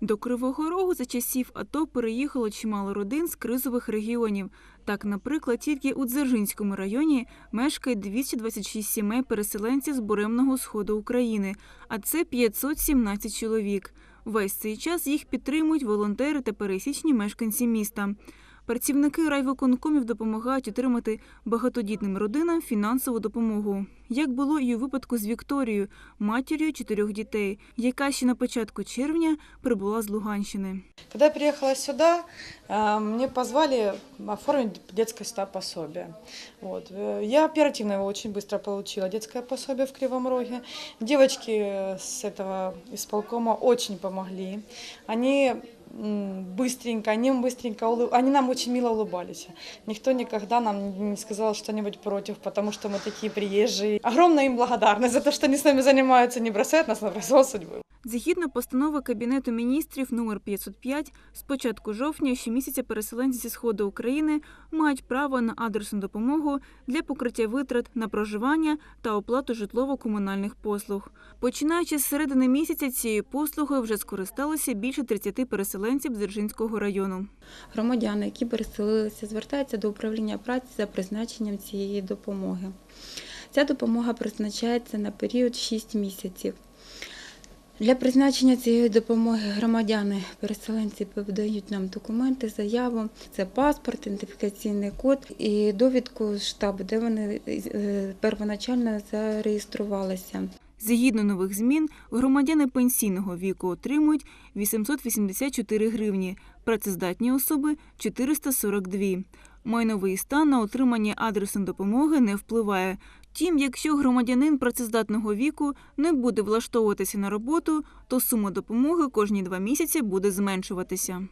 До Кривого Рогу за часів АТО переїхало чимало родин з кризових регіонів. Так, наприклад, тільки у Дзержинському районі мешкає 226 сімей переселенців з буремного сходу України, а це 517 чоловік. Весь цей час їх підтримують волонтери та пересічні мешканці міста. Працівники райвиконкомів допомагають отримати багатодітним родинам фінансову допомогу. Як було і у випадку з Вікторією, матір'ю чотирьох дітей, яка ще на початку червня прибула з Луганщини. Когда я приехала сюда, э, мне позвали оформить детское ста- пособие. Вот. Э, Я оперативно его очень быстро получила, детское пособие в Кривом Роге. Девочки э, с этого исполкома очень помогли. Они м, быстренько, они быстренько, улы- они нам очень мило улыбались. Никто никогда нам не сказал что-нибудь против, потому что мы такие приезжие. Огромная им благодарность за то, что они с нами занимаются, не бросают нас на произвол судьбы. Згідно постанови Кабінету міністрів номер 505, з початку жовтня щомісяця переселенці зі сходу України мають право на адресну допомогу для покриття витрат на проживання та оплату житлово-комунальних послуг. Починаючи з середини місяця цією послугою вже скористалися більше 30 переселенців Дзержинського району. Громадяни, які переселилися, звертаються до управління праці за призначенням цієї допомоги. Ця допомога призначається на період 6 місяців. Для призначення цієї допомоги громадяни переселенці подають нам документи, заяву, це паспорт, ідентифікаційний код і довідку з штабу, де вони е, первоначально зареєструвалися. Згідно нових змін, громадяни пенсійного віку отримують 884 гривні, працездатні особи – 442. Майновий стан на отримання адресної допомоги не впливає. Втім, якщо громадянин працездатного віку не буде влаштовуватися на роботу, то сума допомоги кожні два місяці буде зменшуватися.